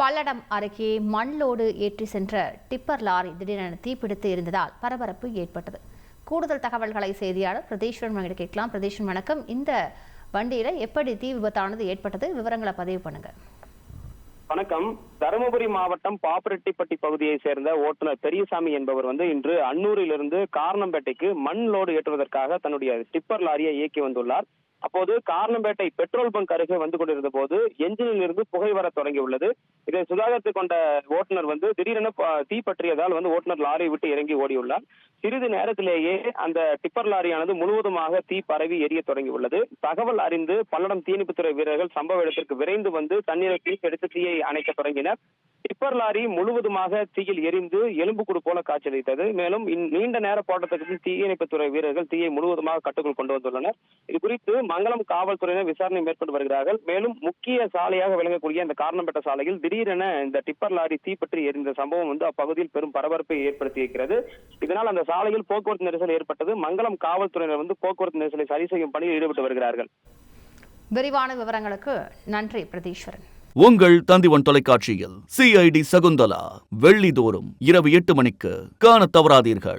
பல்லடம் அருகே மண்லோடு ஏற்றி சென்ற டிப்பர் லாரி திடீரென தீப்பிடித்து இருந்ததால் பரபரப்பு ஏற்பட்டது. கூடுதல் தகவல்களை செய்தியாளர் பிரதீஷ்வரன் வங்கிட்டு கேட்கலாம். பிரதீஸ்வரன் வணக்கம். இந்த வண்டியில எப்படி தீ விபத்தானது ஏற்பட்டது? விவரங்களை பதிவு பண்ணுங்க. வணக்கம். தருமபுரி மாவட்டம் பாப்பிரெட்டிப்பட்டி பகுதியை சேர்ந்த ஓட்டுநர் பெரியசாமி என்பவர் வந்து இன்று அன்னூரிலிருந்து காரணம்பேட்டைக்கு மண் லோடு ஏற்றுவதற்காக தன்னுடைய டிப்பர் லாரியை இயக்கி வந்துள்ளார். அப்போது காரணம்பேட்டை பெட்ரோல் பங்க் அருகே வந்து கொண்டிருந்த போது என்ஜினில் இருந்து புகை வர தொடங்கியுள்ளது. இதை சுதாகரித்துக் கொண்ட ஓட்டுநர் வந்து திடீரென தீ பற்றியதால் வந்து ஓட்டுநர் லாரியை விட்டு இறங்கி ஓடியுள்ளார். சிறிது நேரத்திலேயே அந்த டிப்பர் லாரியானது முழுவதுமாக தீ பரவி எரிய தொடங்கியுள்ளது. தகவல் அறிந்து பல்லடம் தீயணைப்புத்துறை வீரர்கள் சம்பவ இடத்திற்கு விரைந்து வந்து தண்ணீரை எடுத்து தீயை அணைக்க தொடங்கினர். டிப்பர் லாரி முழுவதுமாக தீயில் எரிந்து எலும்புக்கூடு போல காட்சியளித்தது. மேலும் நீண்ட நேர போராட்டத்திற்கு தீயணைப்பு தீயணைப்புத்துறை வீரர்கள் தீயை முழுவதுமாக கட்டுக்குள் கொண்டு வந்துள்ளனர். இது குறித்து மங்களம் காவல்துறையினர் விசாரணை மேற்கொண்டு வருகிறார்கள். மேலும் முக்கிய சாலையாக விளங்கக்கூடிய இந்த காரணம்பேட்ட சாலையில் திடீரென இந்த டிப்பர் லாரி தீப்பற்றி எரிந்த சம்பவம் வந்து அப்பகுதியில் பெரும் பரபரப்பை ஏற்படுத்தி இருக்கிறது இதனால் அந்த சாலையில் போக்குவரத்து நெரிசல் ஏற்பட்டது. மங்களம் காவல்துறையினர் வந்து போக்குவரத்து நெரிசலை சரி செய்யும் பணியில் ஈடுபட்டு வருகிறார்கள். விரிவான விவரங்களுக்கு நன்றி பிரதீஸ்வரன். உங்கள் தந்திவன் தொலைக்காட்சியில் சிஐடி சகுந்தலா வெள்ளிதோறும் இரவு எட்டு மணிக்கு காணத் தவறாதீர்கள்.